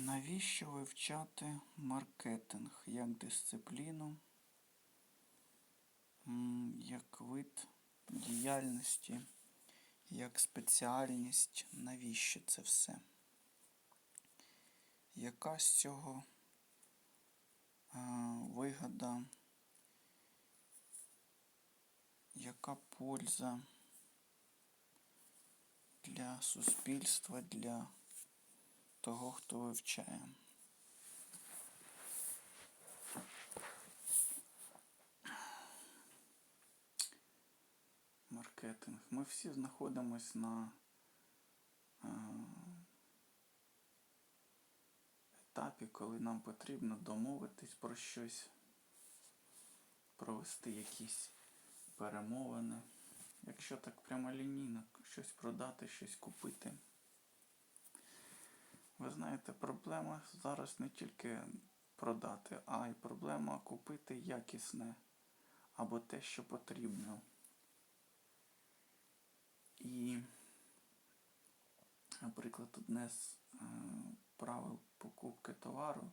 Навіщо вивчати маркетинг як дисципліну, як вид діяльності, як спеціальність? Навіщо це все? Яка з цього е, вигода? Яка польза для суспільства, для того, хто вивчає? Маркетинг. Ми всі знаходимось на е, етапі, коли нам потрібно домовитись про щось, провести якісь перемовини. Якщо так прямолінійно щось продати, щось купити. Ви знаєте, проблема зараз не тільки продати, а й проблема купити якісне або те, що потрібно. І, наприклад, одне з е, правил покупки товару,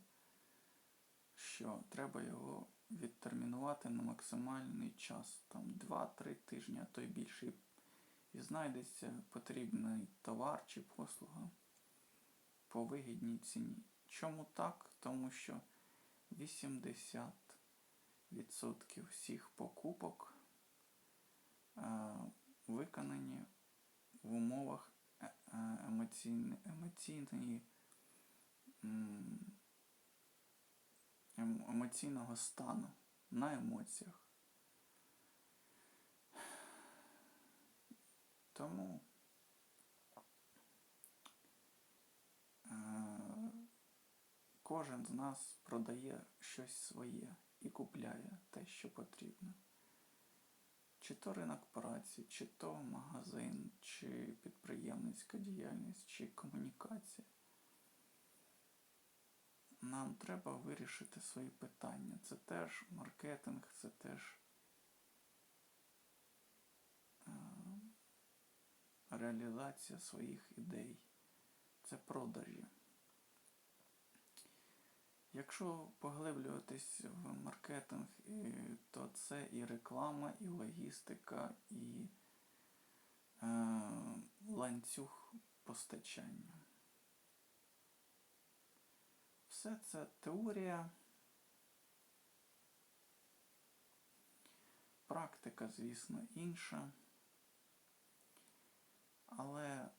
що треба його відтермінувати на максимальний час, там 2-3 тижні, а то й більше. І знайдеться потрібний товар чи послуга по вигідній ціні. Чому так? Тому що 80% всіх покупок е, виконані в умовах е- е, емоційної, емоційної ем- емоційного стану на емоціях. Тому е, кожен з нас продає щось своє і купляє те, що потрібно. Чи то ринок праці, чи то магазин, чи підприємницька діяльність, чи комунікація. Нам треба вирішити свої питання. Це теж маркетинг, це теж е, реалізація своїх ідей. Це продажі. Якщо поглиблюватись в маркетинг, то це і реклама, і логістика, і е, ланцюг постачання. Все це теорія. Практика, звісно, інша. Але е,